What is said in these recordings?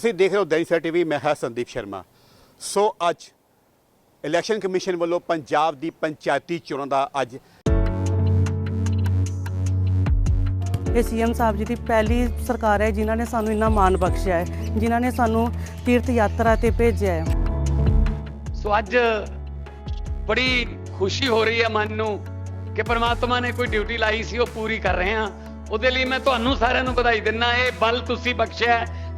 ਤੁਸੀਂ ਦੇਖ ਰਹੇ ਹੋ ਦੈਨਿਕ ਸਵੇਰਾ ਟੀਵੀ ਮੈਂ ਹਾਂ ਸੰਦੀਪ ਸ਼ਰਮਾ। ਸੋ ਅੱਜ ਇਲੈਕਸ਼ਨ ਕਮਿਸ਼ਨ ਵੱਲੋਂ ਪੰਜਾਬ ਦੀ ਪੰਚਾਇਤੀ ਚੋਣਾਂ ਦਾ ਅੱਜ ਇਹ ਸੀਐਮ ਸਾਹਿਬ ਜੀ ਦੀ ਪਹਿਲੀ ਸਰਕਾਰ ਹੈ ਜਿਨ੍ਹਾਂ ਨੇ ਸਾਨੂੰ ਇੰਨਾ ਮਾਣ ਬਖਸ਼ਿਆ ਹੈ ਜਿਨ੍ਹਾਂ ਨੇ ਸਾਨੂੰ ਤੀਰਥ ਯਾਤਰਾ ਤੇ ਭੇਜਿਆ ਹੈ। ਸੋ ਅੱਜ ਬੜੀ ਖੁਸ਼ੀ ਹੋ ਰਹੀ ਹੈ ਮਨ ਨੂੰ ਕਿ ਪ੍ਰਮਾਤਮਾ ਨੇ ਕੋਈ ਡਿਊਟੀ ਲਾਈ ਸੀ ਉਹ ਪੂਰੀ ਕਰ ਰਹੇ ਹਾਂ। ਉਹਦੇ ਲਈ ਮੈਂ ਤੁਹਾਨੂੰ ਸਾਰਿਆਂ ਨੂੰ ਵਧਾਈ ਦਿੰਦਾ ਇਹ ਬਲ ਤੁਸੀਂ ਬਖਸ਼ਿਆ ਹੈ,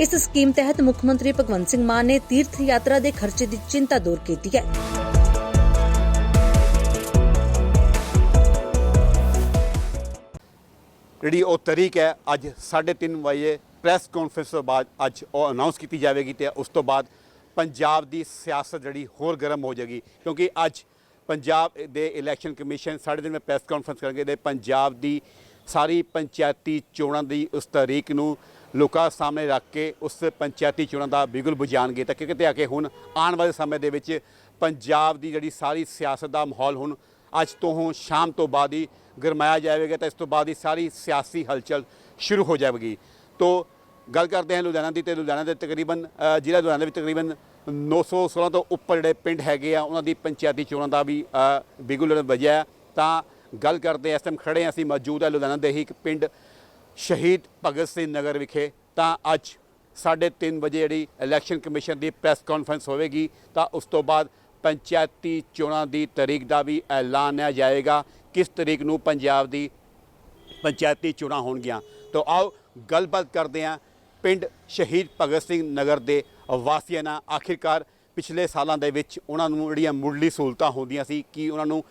ਇਸ ਸਕੀਮ ਤਹਿਤ ਮੁੱਖ ਮੰਤਰੀ ਭਗਵੰਤ ਸਿੰਘ ਮਾਨ ਨੇ ਤੀਰਥ ਯਾਤਰਾ ਦੇ ਖਰਚੇ ਦੀ ਚਿੰਤਾ ਦੂਰ ਕੀਤੀ ਹੈ। ਜਿਹੜੀ ਉਹ ਤਰੀਕ ਹੈ, ਅੱਜ 3:30 ਵਜੇ ਪ੍ਰੈਸ ਕਾਨਫਰੰਸ ਤੋਂ ਬਾਅਦ ਅੱਜ ਉਹ ਅਨਾਉਂਸ ਕੀਤੀ ਜਾਵੇਗੀ ਤੇ ਉਸ ਤੋਂ ਬਾਅਦ ਪੰਜਾਬ ਦੀ ਸਿਆਸਤ ਜਿਹੜੀ ਹੋਰ ਗਰਮ ਹੋ ਜਾਏਗੀ, ਕਿਉਂਕਿ ਅੱਜ ਪੰਜਾਬ ਦੇ ਇਲੈਕਸ਼ਨ ਕਮਿਸ਼ਨ ਸਾਢੇ ਦਿਨ ਪ੍ਰੈਸ ਕਾਨਫਰੰਸ ਕਰਕੇ ਤੇ ਪੰਜਾਬ ਦੀ ਸਾਰੀ ਪੰਚਾਇਤੀ ਚੋਣਾਂ ਦੀ ਉਸ ਤਰੀਕ ਨੂੰ ਲੋਕਾਂ ਸਾਹਮਣੇ ਰੱਖ ਕੇ ਉਸ ਪੰਚਾਇਤੀ ਚੋਣਾਂ ਦਾ ਬਿਗੁਲ ਬੁਝਾਣਗੇ ਤਾਂ ਕਿ ਕਿਤੇ ਆ ਕੇ ਹੁਣ ਆਉਣ ਵਾਲੇ ਸਮੇਂ ਦੇ ਵਿੱਚ ਪੰਜਾਬ ਦੀ ਜਿਹੜੀ ਸਾਰੀ ਸਿਆਸਤ ਦਾ ਮਾਹੌਲ ਹੁਣ ਅੱਜ ਤੋਂ ਹੁਣ ਸ਼ਾਮ ਤੋਂ ਬਾਅਦ ਹੀ ਗਰਮਾਇਆ ਜਾਵੇਗਾ ਤਾਂ ਇਸ ਤੋਂ ਬਾਅਦ ਹੀ ਸਾਰੀ ਸਿਆਸੀ ਹਲਚਲ ਸ਼ੁਰੂ ਹੋ ਜਾਵੇਗੀ ਤੋ ਗੱਲ ਕਰਦੇ ਹਾਂ ਲੁਧਿਆਣਾ ਦੀ ਤੇ ਲੁਧਿਆਣਾ ਦੇ ਤਕਰੀਬਨ ਜ਼ਿਲ੍ਹਾ ਲੁਧਿਆਣਾ ਦੇ ਵਿੱਚ ਤਕਰੀਬਨ 916 ਤੋਂ ਉੱਪਰ ਜਿਹੜੇ ਪਿੰਡ ਹੈਗੇ ਆ ਉਹਨਾਂ ਦੀ ਪੰਚਾਇਤੀ ਚੋਣਾਂ ਦਾ ਵੀ ਅ, ਬਿਗੁਲ ਵਜਿਆ ਹੈ। ਤਾਂ ਗੱਲ ਕਰਦੇ ਹਾਂ, ਇਸ ਟਾਈਮ ਖੜੇ ਹਾਂ ਅਸੀਂ ਮੌਜੂਦ ਹੈ ਲੁਧਿਆਣਾ ਦੇ ਹੀ ਇੱਕ ਪਿੰਡ ਸ਼ਹੀਦ ਭਗਤ ਸਿੰਘ ਨਗਰ ਵਿਖੇ ਤਾਂ ਅੱਜ 3:30 ਵਜੇ ਜਿਹੜੀ ਇਲੈਕਸ਼ਨ ਕਮਿਸ਼ਨ ਦੀ ਪ੍ਰੈਸ ਕਾਨਫਰੰਸ ਹੋਵੇਗੀ, ਤਾਂ ਉਸ ਤੋਂ ਬਾਅਦ ਪੰਚਾਇਤੀ ਚੋਣਾਂ ਦੀ ਤਾਰੀਖ ਦਾ ਵੀ ਐਲਾਨ ਆ ਜਾਏਗਾ। ਕਿਸ ਤਰੀਕ ਨੂੰ ਪੰਜਾਬ ਦੀ ਪੰਚਾਇਤੀ ਚੋਣਾਂ ਹੋਣਗੀਆਂ? ਤਾਂ ਆਓ ਗੱਲਬਾਤ ਕਰਦੇ ਹਾਂ ਪਿੰਡ ਸ਼ਹੀਦ ਭਗਤ ਸਿੰਘ ਨਗਰ ਦੇ ਵਾਸੀਆਂ ਨਾਲ। ਆਖਿਰਕਾਰ ਪਿਛਲੇ ਸਾਲਾਂ ਦੇ ਵਿੱਚ ਉਹਨਾਂ ਨੂੰ ਜਿਹੜੀਆਂ ਮੁੱਢਲੀ ਸਹੂਲਤਾਂ ਹੁੰਦੀਆਂ ਸੀ, ਕਿ ਉਹਨਾਂ ਨੂੰ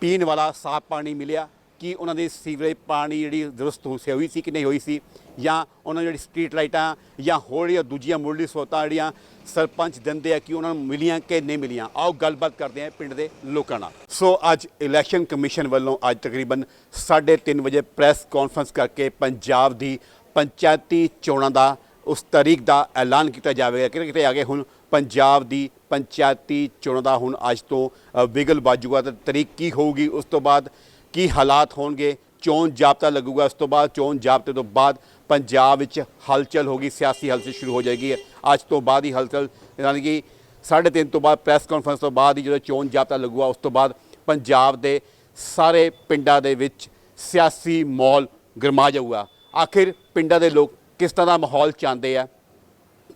ਪੀਣ ਵਾਲਾ ਸਾਫ਼ ਪਾਣੀ ਮਿਲਿਆ? ਕਿ ਉਹਨਾਂ ਦੀ ਸੀਵਰੇਜ ਪਾਣੀ ਜਿਹੜੀ ਦਰੁਸਤ ਹੋ ਸੀ ਹੋਈ ਸੀ ਕਿ ਨਹੀਂ ਹੋਈ ਸੀ? ਜਾਂ ਉਹਨਾਂ ਨੂੰ ਜਿਹੜੀ ਸਟਰੀਟ ਲਾਈਟਾਂ ਜਾਂ ਹੋਰ ਜਿਹੜੀਆਂ ਦੂਜੀਆਂ ਮੁੱਢਲੀ ਸਹੂਲਤਾਂ ਜਿਹੜੀਆਂ ਸਰਪੰਚ ਦਿੰਦੇ ਆ ਕਿ ਉਹਨਾਂ ਨੂੰ ਮਿਲੀਆਂ ਕਿ ਨਹੀਂ ਮਿਲੀਆਂ? ਆਓ ਗੱਲਬਾਤ ਕਰਦੇ ਹਾਂ ਪਿੰਡ ਦੇ ਲੋਕਾਂ ਨਾਲ। ਸੋ ਅੱਜ ਇਲੈਕਸ਼ਨ ਕਮਿਸ਼ਨ ਵੱਲੋਂ ਅੱਜ ਤਕਰੀਬਨ 3:30 ਵਜੇ ਪ੍ਰੈਸ ਕਾਨਫਰੰਸ ਕਰਕੇ ਪੰਜਾਬ ਦੀ ਪੰਚਾਇਤੀ ਚੋਣਾਂ ਦਾ ਉਸ ਤਾਰੀਖ ਦਾ ਐਲਾਨ ਕੀਤਾ ਜਾਵੇਗਾ। ਕਿਤੇ ਕਿਤੇ ਅੱਗੇ ਹੁਣ ਪੰਜਾਬ ਦੀ ਪੰਚਾਇਤੀ ਚੋਣਾਂ ਦਾ ਹੁਣ ਅੱਜ ਤੋਂ ਅ, ਬਾਜੂਗਾ ਤੇ ਤਰੀਕ ਕੀ ਹੋਊਗੀ? ਉਸ ਤੋਂ ਬਾਅਦ ਕੀ ਹਾਲਾਤ ਹੋਣਗੇ? ਚੋਣ ਜਾਬਤਾ ਲੱਗੂਗਾ ਉਸ ਤੋਂ ਬਾਅਦ ਚੋਣ ਜਾਬਤੇ ਤੋਂ ਬਾਅਦ ਪੰਜਾਬ ਵਿੱਚ ਹਲਚਲ ਹੋਗੀ ਸਿਆਸੀ ਹਲਚਲ ਸ਼ੁਰੂ ਹੋ ਜਾਏਗੀ। ਅੱਜ ਤੋਂ ਬਾਅਦ ਹੀ ਹਲਚਲ, ਯਾਨੀ ਕਿ 3:30 ਤੋਂ ਬਾਅਦ ਪ੍ਰੈਸ ਕਾਨਫਰੰਸ ਤੋਂ ਬਾਅਦ ਹੀ ਜਦੋਂ ਚੋਣ ਜਾਬਤਾ ਲੱਗੂਗਾ, ਉਸ ਤੋਂ ਬਾਅਦ ਪੰਜਾਬ ਦੇ ਸਾਰੇ ਪਿੰਡਾਂ ਦੇ ਵਿੱਚ ਸਿਆਸੀ ਮਾਹੌਲ ਗਰਮਾ ਜਾਊਗਾ। ਆਖਿਰ ਪਿੰਡਾਂ ਦੇ ਲੋਕ ਕਿਸ ਤਰ੍ਹਾਂ ਦਾ ਮਾਹੌਲ ਚਾਹੁੰਦੇ ਆ?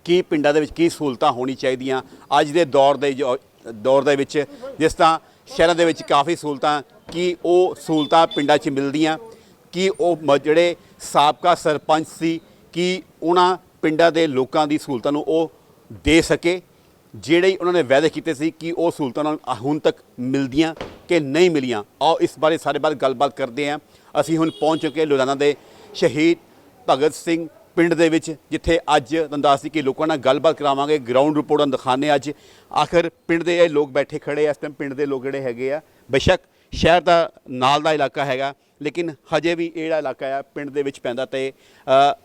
ਕੀ ਪਿੰਡਾਂ ਦੇ ਵਿੱਚ ਕੀ ਸਹੂਲਤਾਂ ਹੋਣੀ ਚਾਹੀਦੀਆਂ? ਅੱਜ ਦੇ ਦੌਰ ਦੇ ਜੋ- ਦੌਰ ਦੇ ਵਿੱਚ ਜਿਸ ਤਰ੍ਹਾਂ ਸ਼ਹਿਰਾਂ ਦੇ ਵਿੱਚ ਕਾਫੀ ਸਹੂਲਤਾਂ ਕਿ ਉਹ ਸਹੂਲਤਾਂ ਪਿੰਡਾਂ 'ਚ ਮਿਲਦੀਆਂ, ਕਿ ਉਹ ਮ- ਜਿਹੜੇ ਸਾਬਕਾ ਸਰਪੰਚ ਸੀ, ਕਿ ਉਹਨਾਂ ਪਿੰਡਾਂ ਦੇ ਲੋਕਾਂ ਦੀ ਸਹੂਲਤਾਂ ਨੂੰ ਉਹ ਦੇ ਸਕੇ। ਜਿਹੜੇ ਉਹਨਾਂ ਨੇ ਵਾਅਦੇ ਕੀਤੇ ਸੀ ਕਿ ਉਹ ਸਹੂਲਤਾਂ ਨਾਲ ਹੁਣ ਤੱਕ ਮਿਲਦੀਆਂ ਕਿ ਨਹੀਂ ਮਿਲੀਆਂ, ਆਓ ਇਸ ਬਾਰੇ ਸਾਰੇ ਬਾਰੇ ਗੱਲਬਾਤ ਕਰਦੇ ਹਾਂ। ਅਸੀਂ ਹੁਣ ਪਹੁੰਚ ਚੁੱਕੇ ਲੁਧਿਆਣਾ ਦੇ ਸ਼ਹੀਦ ਭਗਤ ਸਿੰਘ ਪਿੰਡ ਦੇ ਵਿੱਚ, ਜਿੱਥੇ ਅੱਜ ਤੁਹਾਨੂੰ ਦੱਸ ਕਿ ਲੋਕਾਂ ਨਾਲ ਗੱਲਬਾਤ ਕਰਾਵਾਂਗੇ ਗਰਾਊਂਡ ਰਿਪੋਰਟਾਂ ਦਿਖਾਣੇ ਅੱਜ। ਆਖਰ ਪਿੰਡ ਦੇ ਇਹ ਲੋਕ ਬੈਠੇ ਖੜੇ ਆ, ਇਸ ਟਾਈਮ ਪਿੰਡ ਦੇ ਲੋਕ ਜਿਹੜੇ ਹੈਗੇ ਆ, ਬੇਸ਼ੱਕ ਸ਼ਹਿਰ ਦਾ ਨਾਲ ਦਾ ਇਲਾਕਾ ਹੈਗਾ, ਲੇਕਿਨ ਹਜੇ ਵੀ ਇਹ ਜਿਹੜਾ ਇਲਾਕਾ ਆ, ਪਿੰਡ ਦੇ ਵਿੱਚ ਪੈਂਦਾ ਤੇ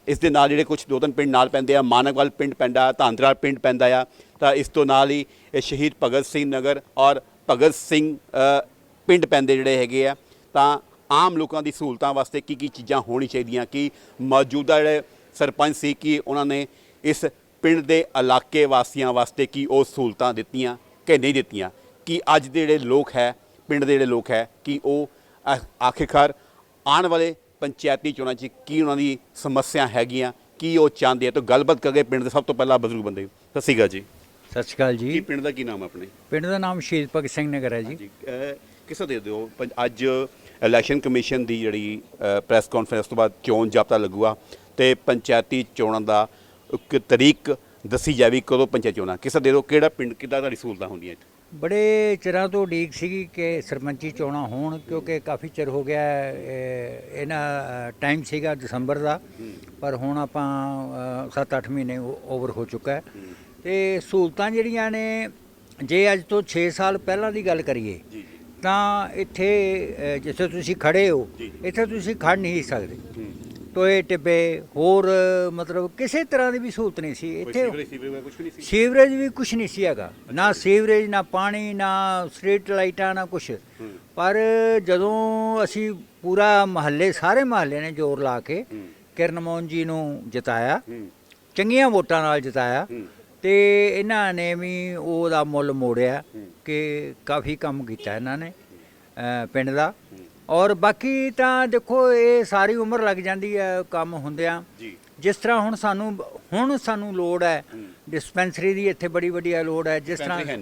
ਇਸ ਦੇ ਨਾਲ ਜਿਹੜੇ ਕੁਝ ਦੋ ਤਿੰਨ ਪਿੰਡ ਨਾਲ ਪੈਂਦੇ ਆ, ਮਾਨਕਵਾਲ ਪਿੰਡ ਪੈਂਦਾ, ਧਾਂਦਰਾ ਪਿੰਡ ਪੈਂਦਾ ਆ, ਤਾਂ ਇਸ ਤੋਂ ਨਾਲ ਹੀ ਇਹ ਸ਼ਹੀਦ ਭਗਤ ਸਿੰਘ ਨਗਰ ਔਰ ਭਗਤ ਸਿੰਘ ਪਿੰਡ ਪੈਂਦੇ ਜਿਹੜੇ ਹੈਗੇ ਆ, ਤਾਂ ਆਮ ਲੋਕਾਂ ਦੀ ਸਹੂਲਤਾਂ ਵਾਸਤੇ ਕੀ ਕੀ ਚੀਜ਼ਾਂ ਹੋਣੀ ਚਾਹੀਦੀਆਂ, ਕਿ ਮੌਜੂਦਾ ਜਿਹੜੇ ਸਰਪੰਚ ਸੀ, ਕਿ ਉਹਨਾਂ ਨੇ ਇਸ ਪਿੰਡ ਦੇ ਇਲਾਕੇ ਵਾਸੀਆਂ ਵਾਸਤੇ ਕੀ ਉਹ ਸਹੂਲਤਾਂ ਦਿੱਤੀਆਂ ਕਿ ਨਹੀਂ ਦਿੱਤੀਆਂ, ਕਿ ਅੱਜ ਦੇ ਜਿਹੜੇ ਲੋਕ ਹੈ ਪਿੰਡ ਦੇ ਜਿਹੜੇ ਲੋਕ ਹੈ ਕਿ ਉਹ ਆਖਿਰਕਾਰ ਆਉਣ ਵਾਲੇ ਪੰਚਾਇਤੀ ਚੋਣਾਂ 'ਚ ਕੀ ਉਹਨਾਂ ਦੀ ਸਮੱਸਿਆ ਹੈਗੀਆਂ ਕੀ ਉਹ ਚਾਹੁੰਦੇ ਆ ਤਾਂ ਗੱਲਬਾਤ ਕਰਕੇ ਪਿੰਡ ਦੇ ਸਭ ਤੋਂ ਪਹਿਲਾਂ ਬਜ਼ੁਰਗ ਬੰਦੇ ਸਤਿ ਸ਼੍ਰੀ ਅਕਾਲ ਜੀ। ਸਤਿ ਸ਼੍ਰੀ ਅਕਾਲ ਕੀ ਜੀ ਪਿੰਡ ਦਾ ਕੀ ਨਾਮ ਆਪਣੇ? ਪਿੰਡ ਦਾ ਨਾਮ ਸ਼ਹੀਦ ਭਗਤ ਸਿੰਘ ਨਗਰ ਹੈ ਜੀ। ਕਿਸ ਦੇ ਦਿਓ? ਅੱਜ ਇਲੈਕਸ਼ਨ ਕਮਿਸ਼ਨ ਦੀ ਜਿਹੜੀ ਪ੍ਰੈਸ ਕਾਨਫਰੰਸ ਤੋਂ ਬਾਅਦ ਚੋਣ ਜਾਬਤਾ ਲੱਗੂਗਾ ਤੇ ਪੰਚਾਇਤੀ ਚੋਣਾਂ ਦਾ ਇੱਕ ਤਰੀਕ ਦੱਸੀ ਜਾਵੇ ਕਦੋਂ ਪੰਚਾਇਤ ਚੋਣਾਂ। ਕਿਸ ਦੇ ਦਿਓ? ਕਿਹੜਾ ਪਿੰਡ ਕਿੱਦਾਂ ਤੁਹਾਡੀ ਸਹੂਲਤਾਂ ਹੁੰਦੀਆਂ ਇੱਥੇ? ਬੜੇ ਚਿਰਾਂ ਤੋਂ ਉਡੀਕ ਸੀਗੀ ਕਿ ਸਰਪੰਚੀ ਚੋਣਾਂ ਹੋਣ ਕਿਉਂਕਿ ਕਾਫੀ ਚਿਰ ਹੋ ਗਿਆ ਇਹਨਾਂ ਟਾਈਮ ਸੀਗਾ ਦਸੰਬਰ ਦਾ। ਪਰ ਹੁਣ ਆਪਾਂ 7-8 ਮਹੀਨੇ ਓਵਰ ਹੋ ਚੁੱਕਾ ਹੈ। ਤੇ ਸਹੂਲਤਾਂ ਜਿਹੜੀਆਂ ਨੇ ਜੇ ਅੱਜ ਤੋਂ 6 ਸਾਲ ਪਹਿਲਾਂ ਦੀ ਗੱਲ ਕਰੀਏ ਤਾਂ ਇੱਥੇ ਜਿੱਥੇ ਤੁਸੀਂ ਖੜੇ ਹੋ। ਇੱਥੇ ਤੁਸੀਂ ਖੜ ਨਹੀਂ ਸਕਦੇ। ਟੋਏ ਟਿੱਬੇ ਹੋਰ ਮਤਲਬ ਕਿਸੇ ਤਰ੍ਹਾਂ ਦੀ ਵੀ ਸਹੂਲਤ ਨਹੀਂ ਸੀ। ਇੱਥੇ ਸੀਵਰੇਜ ਸੀਵਰੇਜ ਕੁਝ ਨਹੀਂ ਸੀ? ਸੀਵਰੇਜ ਵੀ ਕੁਝ ਨਹੀਂ ਸੀ ਹੈਗਾ। ਨਾ ਸੀਵਰੇਜ ਨਾ ਪਾਣੀ ਨਾ ਸਟਰੀਟ ਲਾਈਟਾਂ ਨਾ ਕੁਝ ਪਰ ਜਦੋਂ ਅਸੀਂ ਪੂਰਾ ਮਹੱਲੇ ਸਾਰੇ ਮਹੱਲੇ ਨੇ ਜ਼ੋਰ ਲਾ ਕੇ ਕਿਰਨ ਮੋਹਨ ਜੀ ਨੂੰ ਜਿਤਾਇਆ। ਚੰਗੀਆਂ ਵੋਟਾਂ ਨਾਲ ਜਿਤਾਇਆ। ਤੇ ਇਹਨਾਂ ਨੇ ਵੀ ਉਹਦਾ ਮੁੱਲ ਮੋੜਿਆ ਕਿ ਕਾਫੀ ਕੰਮ ਕੀਤਾ ਇਹਨਾਂ ਨੇ ਪਿੰਡ ਦਾ। ਔਰ ਬਾਕੀ ਤਾਂ ਦੇਖੋ ਇਹ ਸਾਰੀ ਉਮਰ ਲੱਗ ਜਾਂਦੀ ਹੈ ਕੰਮ ਹੁੰਦਿਆਂ। ਜੀ। ਜਿਸ ਤਰ੍ਹਾਂ ਹੁਣ ਸਾਨੂੰ ਹੁਣ ਸਾਨੂੰ ਲੋੜ ਹੈ ਡਿਸਪੈਂਸਰੀ ਦੀ ਇੱਥੇ ਬੜੀ ਵੱਡੀ ਲੋੜ ਹੈ। ਜਿਸ ਤਰ੍ਹਾਂ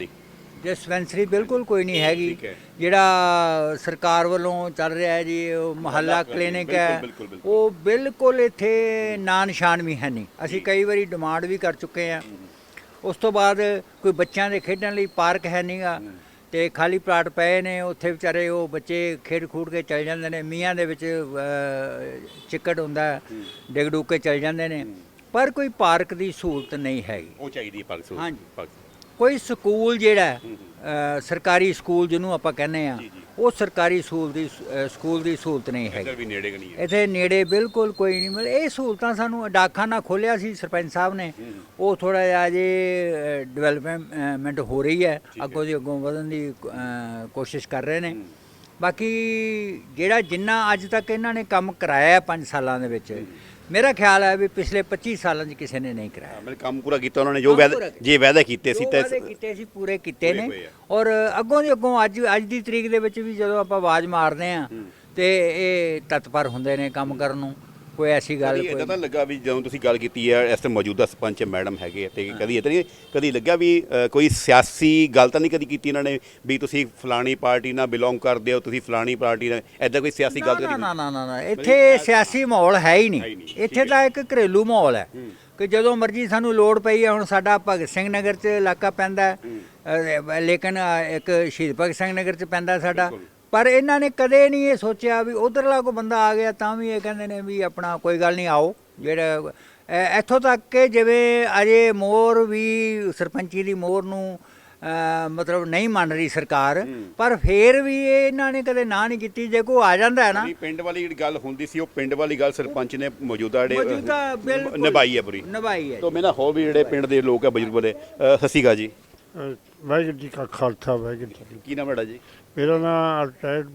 ਡਿਸਪੈਂਸਰੀ ਬਿਲਕੁਲ ਕੋਈ ਨਹੀਂ ਹੈਗੀ। ਜਿਹੜਾ ਸਰਕਾਰ ਵੱਲੋਂ ਚੱਲ ਰਿਹਾ ਹੈ ਜੀ ਉਹ ਮਹੱਲਾ ਕਲੀਨਿਕ ਹੈ। ਉਹ ਬਿਲਕੁਲ ਇੱਥੇ ਨਾਂ ਨਿਸ਼ਾਨ ਵੀ ਹੈ ਨਹੀਂ। ਅਸੀਂ ਕਈ ਵਾਰੀ ਡਿਮਾਂਡ ਵੀ ਕਰ ਚੁੱਕੇ ਹਾਂ। ਉਸ ਤੋਂ ਬਾਅਦ ਕੋਈ ਬੱਚਿਆਂ ਦੇ ਖੇਡਣ ਲਈ ਪਾਰਕ ਹੈ ਨਹੀਂਗਾ ਤੇ ਖਾਲੀ ਪਲਾਟ ਪਏ ਨੇ ਉੱਥੇ ਵਿਚਾਰੇ ਉਹ ਬੱਚੇ ਖੇਡ ਖੂਡ ਕੇ ਚਲ ਜਾਂਦੇ ਨੇ ਮੀਆਂ ਦੇ ਵਿੱਚ ਚਿੱਕੜ ਹੁੰਦਾ ਡਿੱਗ ਡੁੱਗ ਕੇ ਚਲ ਜਾਂਦੇ ਨੇ। ਪਰ ਕੋਈ ਪਾਰਕ ਦੀ ਸਹੂਲਤ ਨਹੀਂ ਹੈਗੀ। ਉਹ ਚਾਹੀਦੀ ਹੈ ਪਾਰਕ ਸਹੂਲਤ। ਹਾਂਜੀ। ਕੋਈ ਸਕੂਲ ਜਿਹੜਾ ਸਰਕਾਰੀ ਸਕੂਲ ਜਿਹਨੂੰ ਆਪਾਂ ਕਹਿੰਦੇ ਆ। ਉਹ ਸਰਕਾਰੀ ਸਕੂਲ ਦੀ ਅ, ਸਕੂਲ ਦੀ ਸਹੂਲਤ ਨਹੀਂ ਇੱਧਰ ਹੈਗੀ ਵੀ ਨੇੜੇ ਕਿ ਨਹੀਂ ਹੈ। ਇੱਥੇ ਨੇੜੇ ਬਿਲਕੁਲ ਕੋਈ ਨਹੀਂ ਮਿਲ ਇਹ ਸਹੂਲਤਾਂ ਸਾਨੂੰ ਡਾਕਖਾਨਾ ਖੋਲਿਆ ਸੀ ਸਰਪੰਚ ਸਾਹਿਬ ਨੇ। ਉਹ ਥੋੜਾ ਜਿਹਾ ਜੇ ਡਿਵੈਲਪਮੈਂਟ ਹੋ ਰਹੀ ਹੈ। ਅੱਗੋਂ ਦੀ ਅੱਗੋਂ ਵਧਣ ਦੀ ਅ, ਕੋਸ਼ਿਸ਼ ਕਰ ਰਹੇ ਨੇ। ਬਾਕੀ ਜਿਹੜਾ ਜਿੰਨਾ ਅੱਜ ਤੱਕ ਇਹਨਾਂ ਨੇ ਕੰਮ ਕਰਾਇਆ 5 ਸਾਲਾਂ ਦੇ ਵਿੱਚ ਮੇਰਾ ਖਿਆਲ ਹੈ ਵੀ ਪਿਛਲੇ 25 ਸਾਲਾਂ 'ਚ ਕਿਸੇ ਨੇ ਨਹੀਂ ਕਰਾਇਆ ਮੇਰੇ ਕੰਮ ਪੂਰਾ ਕੀਤਾ ਉਹਨਾਂ ਨੇ ਜੋ ਵਾਅਦੇ। ਜੇ ਵਾਅਦੇ ਕੀਤੇ ਸੀ ਤੇ ਕੀਤੇ ਸੀ ਪੂਰੇ ਕੀਤੇ ਨੇ। ਔਰ ਅੱਗੋਂ ਦੀ ਅੱਗੋਂ ਅੱਜ ਅੱਜ ਦੀ ਤਰੀਕ ਦੇ ਵਿੱਚ ਵੀ ਜਦੋਂ ਆਪਾਂ ਆਵਾਜ਼ ਮਾਰਦੇ ਆ ਤੇ ਇਹ ਤਤਪਰ ਹੁੰਦੇ ਨੇ ਕੰਮ ਕਰਨ ਨੂੰ ਕੋਈ ਐਸੀ ਗੱਲ ਕਦੀ ਇਦਾਂ ਤਾਂ ਲੱਗਾ ਵੀ ਜਦੋਂ ਤੁਸੀਂ ਗੱਲ ਕੀਤੀ ਹੈ ਇਸ ਤੇ ਮੌਜੂਦਾ ਸਰਪੰਚ ਮੈਡਮ ਹੈਗੇ ਆ ਤੇ ਕਦੀ ਇਦਾਂ ਨਹੀਂ ਕਦੀ ਲੱਗਾ ਵੀ ਅ, ਕੋਈ ਸਿਆਸੀ ਗੱਲ ਤਾਂ ਨਹੀਂ ਕਦੀ ਕੀਤੀ ਇਹਨਾਂ ਨੇ ਵੀ ਤੁਸੀਂ ਫਲਾਣੀ ਪਾਰਟੀ ਨਾਲ ਬਿਲੋਂਗ ਕਰਦੇ ਹੋ ਤੁਸੀਂ ਫਲਾਣੀ ਪਾਰਟੀ ਨਾਲ ਐਦਾਂ ਕੋਈ ਸਿਆਸੀ ਗੱਲ ਨਾ ਤਾਂ ਨਾ ਨਹੀਂ ਨਾ ਨਾ ਨਾ ਇੱਥੇ ਸਿਆਸੀ ਮਾਹੌਲ ਹੈ ਹੀ ਹੈ ਹੀ ਨਹੀਂ। ਇੱਥੇ। ਤਾਂ ਇੱਕ ਘਰੇਲੂ ਮਾਹੌਲ ਹੈ ਕਿ ਜਦੋਂ ਮਰਜ਼ੀ ਸਾਨੂੰ ਲੋੜ ਪਈ ਹੈ ਹੁਣ ਸਾਡਾ ਭਗਤ ਸਿੰਘ ਨਗਰ 'ਚ ਇਲਾਕਾ ਪੈਂਦਾ ਹੈ, ਲੇਕਿਨ ਇੱਕ ਸ਼ਹੀਦ ਭਗਤ ਸਿੰਘ ਨਗਰ 'ਚ ਪੈਂਦਾ ਸਾਡਾ। ਬਿਲਕੁਲ। ਪਰ ਇਹਨਾਂ ਨੇ ਕਦੇ ਨਹੀਂ ਇਹ ਸੋਚਿਆ ਵੀ ਉਧਰਲਾ ਕੋ ਬੰਦਾ ਆ ਗਿਆ ਤਾਂ ਵੀ ਇਹ ਕਹਿੰਦੇ ਨੇ ਵੀ ਆਪਣਾ ਕੋਈ ਗੱਲ ਨਹੀਂ ਆਓ। ਜਿਹੜਾ ਇੱਥੋਂ ਤੱਕ ਕਿ ਜਿਵੇਂ ਅਜੇ ਮੋਰ ਵੀ ਸਰਪੰਚੀ ਦੀ ਮੋਰ ਨੂੰ ਅ, ਮਤਲਬ ਨਹੀਂ ਮੰਨ ਰਹੀ ਸਰਕਾਰ ਪਰ ਫੇਰ ਵੀ ਇਹ ਇਹਨਾਂ ਨੇ ਕਦੇ ਨਾ ਨਹੀਂ ਕੀਤੀ। ਜੇ ਕੋਈ ਆ ਜਾਂਦਾ ਹੈ ਨਾ। ਪਿੰਡ ਵਾਲੀ ਜਿਹੜੀ ਗੱਲ ਹੁੰਦੀ ਸੀ ਉਹ ਪਿੰਡ ਵਾਲੀ ਗੱਲ ਸਰਪੰਚ ਨੇ ਮੌਜੂਦਾ ਜਿਹੜੇ ਨਿਭਾਈ ਹੈ ਪੂਰੀ। ਨਿਭਾਈ ਹੈ ਤੋਂ ਮੇਰਾ ਹੋਰ ਵੀ ਜਿਹੜੇ ਪਿੰਡ ਦੇ ਲੋਕ ਆ ਬਜ਼ੁਰਗ ਬਲੇ ਅਕਾਲ ਜੀ। ਵਾਹਿਗੁਰੂ ਜੀ ਕਾ ਖਾਲਸਾ ਵਾਹਿਗੁਰੂ ਜੀ ਕੀ ਕੀ ਨਾਮ ਹੈ ਤੁਹਾਡਾ ਜੀ। ਮੇਰਾ ਨਾਮ retired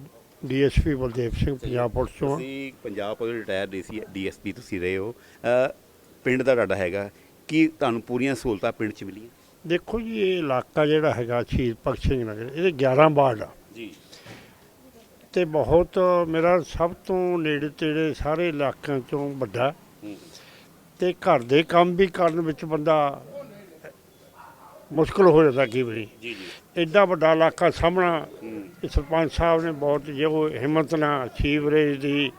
DSP Baldev Singh Punjab police ਤੋਂ ਆ। ਤੁਸੀਂ Punjab police retire DC DSP ਤੁਸੀਂ ਰਹੇ ਹੋ। ਅ, ਪਿੰਡ ਦਾ ਤੁਹਾਡਾ ਹੈਗਾ। ਕੀ ਤੁਹਾਨੂੰ ਪੂਰੀਆਂ ਸਹੂਲਤਾਂ ਪਿੰਡ 'ਚ ਮਿਲੀਆਂ? ਦੇਖੋ ਜੀ ਇਹ ਇਲਾਕਾ ਜਿਹੜਾ ਹੈਗਾ ਸ਼ਹੀਦ ਭਗਤ ਸਿੰਘ ਨਗਰ ਇਹਦੇ 11 ਵਾਰਡ ਆ। ਜੀ। ਤੇ ਬਹੁਤ ਮੇਰਾ ਸਭ ਤੋਂ ਨੇੜੇ ਤੇੜੇ ਸਾਰੇ ਇਲਾਕਿਆਂ ਚੋਂ ਵੱਡਾ। ਤੇ ਘਰ ਦੇ ਕੰਮ ਵੀ ਕਰਨ ਵਿੱਚ ਬੰਦਾ ਮੁਸ਼ਕਲ ਹੋ ਜਾਂਦਾ ਕਈ ਵਾਰੀ ਜੀ ਜੀ। ਐਡਾ ਵੱਡਾ ਇਲਾਕਾ ਸਾਹਮਣਾ ਇਹ ਸਰਪੰਚ ਸਾਹਿਬ ਨੇ ਬਹੁਤ ਜੋ ਹਿੰਮਤ ਨਾਲ ਸੀਵਰੇਜ ਦੀ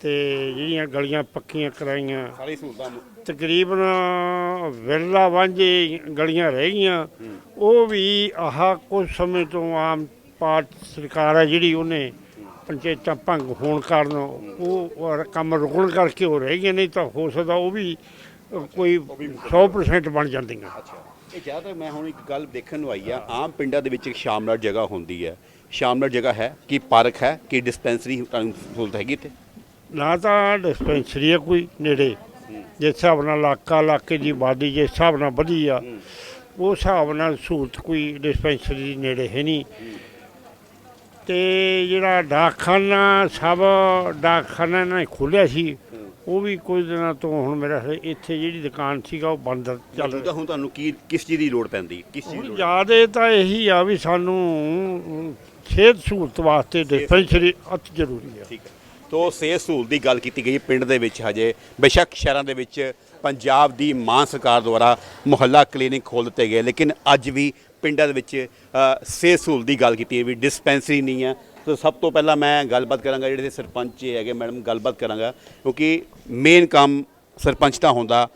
ਤੇ ਜਿਹੜੀਆਂ ਗਲੀਆਂ ਪੱਕੀਆਂ ਕਰਾਈਆਂ। ਸਾਰੀ ਸਹੂਲਤਾਂ ਤਕਰੀਬਨ ਵਿਰਲਾ ਵਾਂਝੇ ਗਲੀਆਂ ਰਹਿ ਗਈਆਂ। ਉਹ ਵੀ ਆਹ ਕੁਝ ਸਮੇਂ ਤੋਂ ਆਮ ਪਾਰਟੀ ਸਰਕਾਰ ਹੈ ਜਿਹੜੀ ਉਹਨੇ ਪੰਚਾਇਤਾਂ ਭੰਗ ਹੋਣ ਕਾਰਨ ਉਹ ਕੰਮ ਰੁਕਣ ਕਰਕੇ ਹੋ ਰਹਿ ਗਈਆਂ ਨਹੀਂ ਤਾਂ ਹੋ ਸਕਦਾ ਉਹ ਵੀ ਕੋਈ 100% ਬਣ ਜਾਂਦੀਆਂ। ਅੱਛਾ। ਇਹ ਜ਼ਿਆਦਾਤਰ ਮੈਂ ਹੁਣ ਇੱਕ ਗੱਲ ਦੇਖਣ ਨੂੰ ਆਈ ਆ ਆਮ ਪਿੰਡਾਂ ਦੇ ਵਿੱਚ ਇੱਕ ਸ਼ਾਮਲਾਟ ਜਗ੍ਹਾ ਹੁੰਦੀ ਹੈ। ਸ਼ਾਮਲਾਟ ਜਗ੍ਹਾ ਹੈ ਕੀ ਪਾਰਕ ਹੈ ਕੀ ਡਿਸਪੈਂਸਰੀ ਤੁਹਾਨੂੰ ਸਹੂਲਤ ਹੈਗੀ ਇੱਥੇ? ਨਾ ਤਾਂ ਡਿਸਪੈਂਸਰੀ ਹੈ ਕੋਈ ਨੇੜੇ। ਜਿਸ ਹਿਸਾਬ ਨਾਲ ਇਲਾਕਾ ਇਲਾਕੇ ਦੀ ਆਬਾਦੀ ਜਿਸ ਹਿਸਾਬ ਨਾਲ ਵਧੀ ਆ ਉਸ ਹਿਸਾਬ ਨਾਲ ਸਹੂਲਤ ਕੋਈ ਡਿਸਪੈਂਸਰੀ ਨੇੜੇ ਹੈ ਨਹੀਂ। ਤੇ ਜਿਹੜਾ ਡਾਕਖਾਨਾ ਸਭ ਡਾਕਖਾਨਾ ਨੇ ਖੋਲਿਆ ਸੀ। ਉਹ ਵੀ ਕੁਝ ਦਿਨਾਂ ਤੋਂ ਹੁਣ ਮੇਰਾ ਖਿਆਲ ਇੱਥੇ ਜਿਹੜੀ ਦੁਕਾਨ ਸੀਗਾ ਉਹ ਬੰਦ ਚੱਲ ਮੌਜੂਦਾ ਹੁਣ ਤੁਹਾਨੂੰ ਕੀ ਕਿਸ ਚੀਜ਼ ਦੀ ਲੋੜ ਪੈਂਦੀ ਕਿਸ ਚੀਜ਼ ਦੀ ਹੁਣ ਲੋੜ ਜ਼ਿਆਦਾ ਤਾਂ ਇਹੀ ਆ ਵੀ ਸਾਨੂੰ ਸਿਹਤ ਸਹੂਲਤ ਵਾਸਤੇ ਡਿਸਪੈਂਸਰੀ ਅਤ ਜ਼ਰੂਰੀ ਆ। ਠੀਕ ਹੈ। ਤੋ ਸਿਹਤ ਸਹੂਲਤ ਦੀ ਗੱਲ ਕੀਤੀ ਗਈ ਪਿੰਡ ਦੇ ਵਿੱਚ ਹਜੇ ਬੇਸ਼ੱਕ ਸ਼ਹਿਰਾਂ ਦੇ ਵਿੱਚ ਪੰਜਾਬ ਦੀ ਮਾਨ ਸਰਕਾਰ ਦੁਆਰਾ ਮੁਹੱਲਾ ਕਲੀਨਿਕ ਖੋਲ੍ਹ ਦਿੱਤੇ ਗਏ ਲੇਕਿਨ ਅੱਜ ਵੀ ਪਿੰਡਾਂ ਦੇ ਵਿੱਚ ਅ, ਸਿਹਤ ਸਹੂਲਤ ਦੀ ਗੱਲ ਕੀਤੀ ਹੈ ਵੀ ਡਿਸਪੈਂਸਰੀ ਨਹੀਂ ਹੈ ਸੋ ਸਭ ਤੋਂ ਪਹਿਲਾਂ ਮੈਂ ਗੱਲਬਾਤ ਕਰਾਂਗਾ ਜਿਹੜੇ ਸਰਪੰਚ ਜੀ ਹੈਗੇ ਮੈਡਮ ਗੱਲਬਾਤ ਕਰਾਂਗਾ। ਕਿਉਂਕਿ ਮੇਨ ਕੰਮ ਸਰਪੰਚ ਦਾ ਹੁੰਦਾ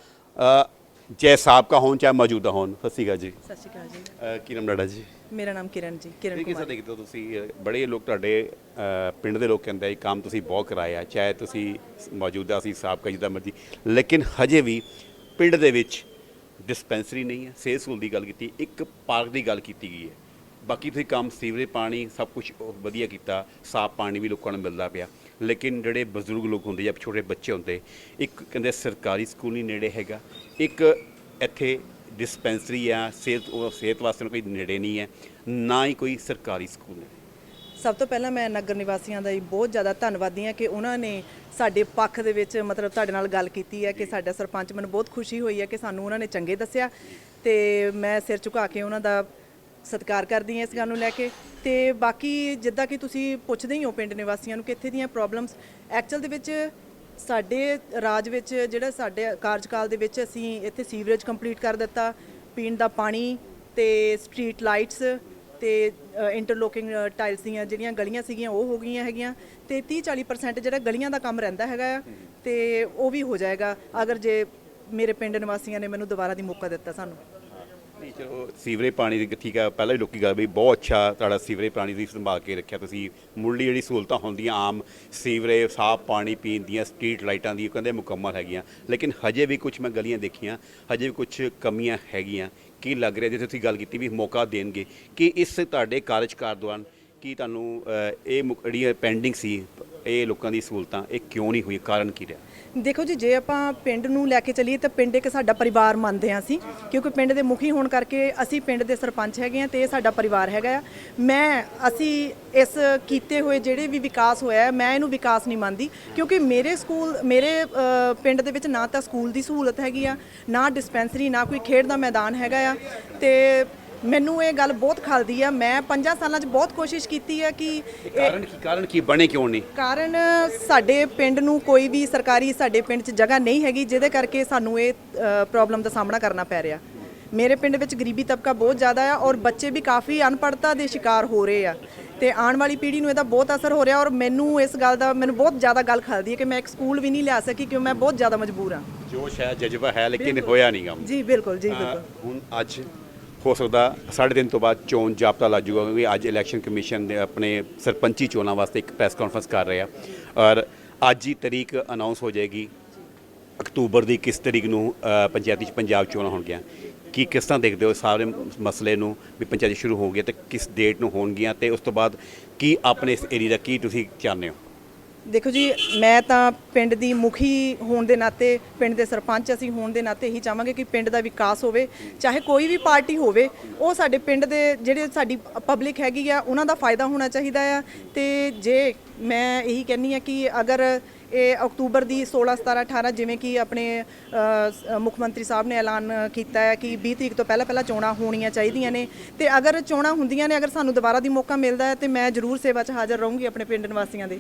ਚਾਹੇ ਸਾਬਕਾ ਹੋਣ ਚਾਹੇ ਮੌਜੂਦਾ ਹੋਣ। ਸਤਿ ਸ਼੍ਰੀ ਅਕਾਲ ਜੀ। ਸਤਿ ਸ਼੍ਰੀ ਅਕਾਲ ਜੀ। ਅ, ਕੀ ਨਾਮ ਤੁਹਾਡਾ ਜੀ? ਮੇਰਾ ਨਾਮ ਕਿਰਨ ਜੀ ਕਿਰਨ ਇਹ ਕਿਸਾ ਕੁਮਾਰ। ਦੇਖਦੇ ਹੋ ਤੁਸੀਂ ਅ, ਬੜੇ ਲੋਕ ਤੁਹਾਡੇ ਅ, ਪਿੰਡ ਦੇ ਲੋਕ ਕਹਿੰਦੇ ਆ ਇਹ ਕੰਮ ਤੁਸੀਂ ਬਹੁਤ ਕਰਾਇਆ ਚਾਹੇ ਤੁਸੀਂ ਮੌਜੂਦਾ ਸੀ ਸਾਬਕਾ ਜਿੱਦਾਂ ਮਰਜ਼ੀ। ਲੇਕਿਨ ਹਜੇ ਵੀ ਪਿੰਡ ਦੇ ਵਿੱਚ ਡਿਸਪੈਂਸਰੀ ਨਹੀਂ ਹੈ ਸਿਹਤ ਸਹੂਲਤ ਦੀ ਗੱਲ ਕੀਤੀ ਇੱਕ ਪਾਰਕ ਦੀ ਗੱਲ ਕੀਤੀ ਗਈ ਹੈ। ਬਾਕੀ ਤੁਸੀਂ ਕੰਮ ਸੀਵਰੇਜ ਪਾਣੀ ਸਭ ਕੁਝ ਵਧੀਆ ਕੀਤਾ ਸਾਫ਼ ਪਾਣੀ ਵੀ ਲੋਕਾਂ ਨੂੰ ਮਿਲਦਾ ਪਿਆ। ਲੇਕਿਨ ਜਿਹੜੇ ਬਜ਼ੁਰਗ ਲੋਕ ਹੁੰਦੇ ਜਾਂ ਛੋਟੇ ਬੱਚੇ ਹੁੰਦੇ ਇੱਕ ਕਹਿੰਦੇ ਸਰਕਾਰੀ ਸਕੂਲ ਨਹੀਂ ਨੇੜੇ ਹੈਗਾ। ਇੱਕ ਇੱਥੇ ਡਿਸਪੈਂਸਰੀ ਆ ਸਿਹਤ ਉਹ ਸਿਹਤ ਵਾਸਤੇ ਕੋਈ ਨੇੜੇ ਨਹੀਂ ਹੈ ਨਾ ਹੀ ਕੋਈ ਸਰਕਾਰੀ ਸਕੂਲ ਹੈ। ਸਭ ਤੋਂ ਪਹਿਲਾਂ ਮੈਂ ਨਗਰ ਨਿਵਾਸੀਆਂ ਦਾ ਹੀ ਬਹੁਤ ਜ਼ਿਆਦਾ ਧੰਨਵਾਦੀ ਹਾਂ ਕਿ ਉਹਨਾਂ ਨੇ ਸਾਡੇ ਪੱਖ ਦੇ ਵਿੱਚ ਮਤਲਬ ਤੁਹਾਡੇ ਨਾਲ ਗੱਲ ਕੀਤੀ ਹੈ ਕਿ ਸਾਡਾ ਸਰਪੰਚ ਮੈਨੂੰ ਬਹੁਤ ਖੁਸ਼ੀ ਹੋਈ ਹੈ ਕਿ ਸਾਨੂੰ ਉਹਨਾਂ ਨੇ ਚੰਗੇ ਦੱਸਿਆ ਤੇ ਮੈਂ ਸਿਰ ਝੁਕਾ ਕੇ ਉਹਨਾਂ ਦਾ ਸਤਿਕਾਰ ਕਰਦੀ ਹਾਂ ਇਸ ਗੱਲ ਨੂੰ ਲੈ ਕੇ। ਤੇ ਬਾਕੀ ਜਿੱਦਾਂ ਕਿ ਤੁਸੀਂ ਪੁੱਛਦੇ ਹੀ ਹੋ ਪਿੰਡ ਨਿਵਾਸੀਆਂ ਨੂੰ ਕਿ ਇੱਥੇ ਦੀਆਂ ਪ੍ਰੋਬਲਮਸ ਐਕਚੁਅਲ ਦੇ ਵਿੱਚ ਸਾਡੇ ਰਾਜ ਵਿੱਚ ਜਿਹੜਾ ਸਾਡੇ ਕਾਰਜਕਾਲ ਦੇ ਵਿੱਚ ਅਸੀਂ ਇੱਥੇ ਸੀਵਰੇਜ ਕੰਪਲੀਟ ਕਰ ਦਿੱਤਾ, ਪੀਣ ਦਾ ਪਾਣੀ ਤੇ ਸਟਰੀਟ ਲਾਈਟਸ ਤੇ ਇੰਟਰਲੋਕਿੰਗ ਟਾਈਲਸ ਦੀਆਂ ਜਿਹੜੀਆਂ ਗਲੀਆਂ ਸੀਗੀਆਂ, ਉਹ ਹੋ ਗਈਆਂ ਹੈਗੀਆਂ ਤੇ 30 40% ਜਿਹੜਾ ਗਲੀਆਂ ਦਾ ਕੰਮ ਰਹਿੰਦਾ ਹੈਗਾ ਆ ਤੇ ਉਹ ਵੀ ਹੋ ਜਾਏਗਾ। ਅਗਰ ਜੇ ਮੇਰੇ ਪਿੰਡ ਨਿਵਾਸੀਆਂ ਨੇ ਮੈਨੂੰ ਦੁਬਾਰਾ ਦੀ ਮੌਕਾ ਦਿੱਤਾ ਸਾਨੂੰ। ਨਹੀਂ ਚਲੋ, ਸੀਵਰੇਜ ਪਾਣੀ ਦੀ ਠੀਕ ਆ, ਪਹਿਲਾਂ ਹੀ ਲੋਕੀ ਗੱਲ ਵੀ ਬਹੁਤ ਅੱਛਾ ਤੁਹਾਡਾ ਸੀਵਰੇਜ ਪਾਣੀ ਦੀ ਸੰਭਾਲ ਕੇ ਰੱਖਿਆ। ਤੁਸੀਂ ਮੁੱਢਲੀ ਜਿਹੜੀ ਸਹੂਲਤਾਂ ਹੁੰਦੀਆਂ, ਆਮ ਸੀਵਰੇਜ, ਸਾਫ਼ ਪਾਣੀ ਪੀਣ ਦੀਆਂ, ਸਟਰੀਟ ਲਾਈਟਾਂ ਦੀ ਉਹ ਕਹਿੰਦੇ ਮੁਕੰਮਲ ਹੈਗੀਆਂ। ਲੇਕਿਨ ਹਜੇ ਵੀ ਕੁਝ ਮੈਂ ਗਲੀਆਂ ਦੇਖੀਆਂ, ਹਜੇ ਵੀ ਕੁਝ ਕਮੀਆਂ ਹੈਗੀਆਂ। ਕੀ ਲੱਗ ਰਿਹਾ ਜਿਵੇਂ ਤੁਸੀਂ ਗੱਲ ਕੀਤੀ ਵੀ ਮੌਕਾ ਦੇਣਗੇ, ਕਿ ਇਸ ਤੁਹਾਡੇ ਕਾਰਜਕਾਰ ਦੌਰਾਨ ਕੀ ਤੁਹਾਨੂੰ ਇਹ ਮੁਕ- ਜਿਹੜੀਆਂ ਪੈਂਡਿੰਗ ਸੀ, ਇਹ ਲੋਕਾਂ ਦੀ ਸਹੂਲਤਾਂ, ਇਹ ਕਿਉਂ ਨਹੀਂ ਹੋਈ? ਕਾਰਨ ਕੀ ਰਿਹਾ? ਦੇਖੋ ਜੀ, ਜੇ ਆਪਾਂ ਪਿੰਡ ਨੂੰ ਲੈ ਕੇ ਚੱਲੀਏ ਤਾਂ ਪਿੰਡ ਇੱਕ ਸਾਡਾ ਪਰਿਵਾਰ ਮੰਨਦੇ ਹਾਂ ਅਸੀਂ, ਕਿਉਂਕਿ ਪਿੰਡ ਦੇ ਮੁਖੀ ਹੋਣ ਕਰਕੇ ਅਸੀਂ ਪਿੰਡ ਦੇ ਸਰਪੰਚ ਹੈਗੇ ਆ ਤੇ ਇਹ ਸਾਡਾ ਪਰਿਵਾਰ ਹੈਗਾ ਆ। ਮੈਂ, ਅਸੀਂ ਇਸ ਕੀਤੇ ਹੋਏ ਜਿਹੜੇ ਵੀ ਵਿਕਾਸ ਹੋਇਆ ਮੈਂ ਇਹਨੂੰ ਵਿਕਾਸ ਨਹੀਂ ਮੰਨਦੀ, ਕਿਉਂਕਿ ਮੇਰੇ ਸਕੂਲ, ਮੇਰੇ ਪਿੰਡ ਦੇ ਵਿੱਚ ਨਾ ਤਾਂ ਸਕੂਲ ਦੀ ਸਹੂਲਤ ਹੈਗੀ ਆ, ਨਾ ਡਿਸਪੈਂਸਰੀ ਨਾ ਕੋਈ ਖੇਡ ਦਾ ਮੈਦਾਨ ਹੈਗਾ ਆ, ਤੇ ਮੈਨੂੰ ਇਹ ਗੱਲ ਬਹੁਤ ਖਲਦੀ ਆ। ਮੈਂ 5 ਸਾਲਾਂ 'ਚ ਬਹੁਤ ਕੋਸ਼ਿਸ਼ ਕੀਤੀ ਹੈ ਕਿ ਇਹ ਕਾਰਨ ਕੀ ਕਾਰਨ ਕੀ ਬਣੇ ਕਿਉਂ ਨਹੀਂ? ਕਾਰਨ ਸਾਡੇ ਪਿੰਡ ਨੂੰ ਕੋਈ ਵੀ ਸਰਕਾਰੀ ਸਾਡੇ ਪਿੰਡ 'ਚ ਜਗ੍ਹਾ ਨਹੀਂ ਹੈਗੀ ਜਿਹਦੇ ਕਰਕੇ ਸਾਨੂੰ ਇਹ ਪ੍ਰੋਬਲਮ ਦਾ ਸਾਹਮਣਾ ਕਰਨਾ ਪੈ ਰਿਹਾ। ਮੇਰੇ ਪਿੰਡ ਵਿੱਚ ਗਰੀਬੀ ਤਬਕਾ ਬਹੁਤ ਜ਼ਿਆਦਾ ਆ ਔਰ ਬੱਚੇ ਵੀ ਕਾਫੀ ਅਨਪੜ੍ਹਤਾ ਦੇ ਸ਼ਿਕਾਰ ਹੋ ਰਹੇ ਆ। ਤੇ ਆਉਣ ਵਾਲੀ ਪੀੜ੍ਹੀ ਨੂੰ ਇਹਦਾ ਬਹੁਤ ਅਸਰ ਹੋ ਰਿਹਾ ਔਰ ਮੈਨੂੰ ਇਸ ਗੱਲ ਦਾ ਮੈਨੂੰ ਬਹੁਤ ਜ਼ਿਆਦਾ ਗੱਲ ਖਲਦੀ ਹੈ ਕਿ ਮੈਂ ਇੱਕ ਸਕੂਲ ਵੀ ਨਹੀਂ ਲਿਆ ਸਕੀ ਕਿਉਂ ਮੈਂ ਬਹੁਤ ਜ਼ਿਆਦਾ ਮਜਬੂਰ ਹਾਂ ਜੋਸ਼ ਹੈ ਜਜ਼ਬਾ ਹੈ ਲੇਕਿਨ ਹੋਇਆ ਨਹੀਂ ਕੰਮ ਜੀ ਬਿਲਕੁਲ। ਜੀ ਬਿਲਕੁਲ। ਹੁਣ ਅੱਜ ਹੋ ਸਕਦਾ ਸਾਢੇ ਦਿਨ ਤੋਂ ਬਾਅਦ ਚੋਣ ਜਾਬਤਾ ਲੱਗ ਜੂਗਾ ਕਿਉਂਕਿ ਅੱਜ ਇਲੈਕਸ਼ਨ ਕਮਿਸ਼ਨ ਦੇ ਆਪਣੇ ਸਰਪੰਚੀ ਚੋਣਾਂ ਵਾਸਤੇ ਇੱਕ ਪ੍ਰੈਸ ਕਾਨਫਰੰਸ ਕਰ ਰਹੇ ਆ। ਔਰ ਅੱਜ ਹੀ ਤਰੀਕ ਅਨਾਉਂਸ ਹੋ ਜਾਏਗੀ, ਅਕਤੂਬਰ ਦੀ ਕਿਸ ਤਰੀਕ ਨੂੰ ਪੰਚਾਇਤੀ ਚ ਪੰਜਾਬ ਚੋਣਾਂ ਹੋਣਗੀਆਂ। ਕੀ ਕਿਸ ਤਰ੍ਹਾਂ ਦੇਖਦੇ ਹੋ ਸਾਰੇ ਮਸਲੇ ਨੂੰ, ਵੀ ਪੰਚਾਇਤ ਸ਼ੁਰੂ ਹੋ ਗਿਆ ਤੇ ਕਿਸ ਡੇਟ ਨੂੰ ਹੋਣਗੀਆਂ ਤੇ ਉਸ ਤੋਂ ਬਾਅਦ ਕੀ ਆਪਣੇ ਇਸ ਏਰੀਆ ਦਾ ਕੀ ਤੁਸੀਂ ਚਾਹੁੰਦੇ ਹੋ? ਦੇਖੋ ਜੀ, ਮੈਂ ਤਾਂ ਪਿੰਡ ਦੀ ਮੁਖੀ ਹੋਣ ਦੇ ਨਾਤੇ, ਪਿੰਡ ਦੇ ਸਰਪੰਚ ਅਸੀਂ ਹੋਣ ਦੇ ਨਾਤੇ ਇਹੀ ਚਾਹਾਂਗੇ ਕਿ ਪਿੰਡ ਦਾ ਵਿਕਾਸ ਹੋਵੇ, ਚਾਹੇ ਕੋਈ ਵੀ ਪਾਰਟੀ ਹੋਵੇ, ਉਹ ਸਾਡੇ ਪਿੰਡ ਦੇ ਜਿਹੜੇ ਸਾਡੀ ਪਬਲਿਕ ਹੈਗੀ ਆ, ਉਹਨਾਂ ਦਾ ਫਾਇਦਾ ਹੋਣਾ ਚਾਹੀਦਾ ਆ। ਤੇ ਜੇ ਮੈਂ ਇਹੀ ਕਹਿੰਨੀ ਆ ਕਿ ਅਗਰ ਇਹ ਅਕਤੂਬਰ ਦੀ 16 17 18 ਜਿਵੇਂ ਕਿ ਆਪਣੇ ਮੁੱਖ ਮੰਤਰੀ ਸਾਹਿਬ ਨੇ ਐਲਾਨ ਕੀਤਾ ਹੈ ਕਿ 20 ਤਰੀਕ ਤੋਂ ਪਹਿਲਾਂ ਪਹਿਲਾਂ ਚੋਣਾਂ ਹੋਣੀਆਂ ਚਾਹੀਦੀਆਂ ਨੇ, ਤੇ ਅਗਰ ਚੋਣਾਂ ਹੁੰਦੀਆਂ ਨੇ, ਅਗਰ ਸਾਨੂੰ ਦੁਬਾਰਾ ਦੀ ਮੌਕਾ ਮਿਲਦਾ ਹੈ, ਤੇ ਮੈਂ ਜ਼ਰੂਰ ਸੇਵਾ 'ਚ ਹਾਜ਼ਰ ਰਹੂੰਗੀ ਆਪਣੇ ਪਿੰਡ ਨਿਵਾਸੀਆਂ ਦੇ।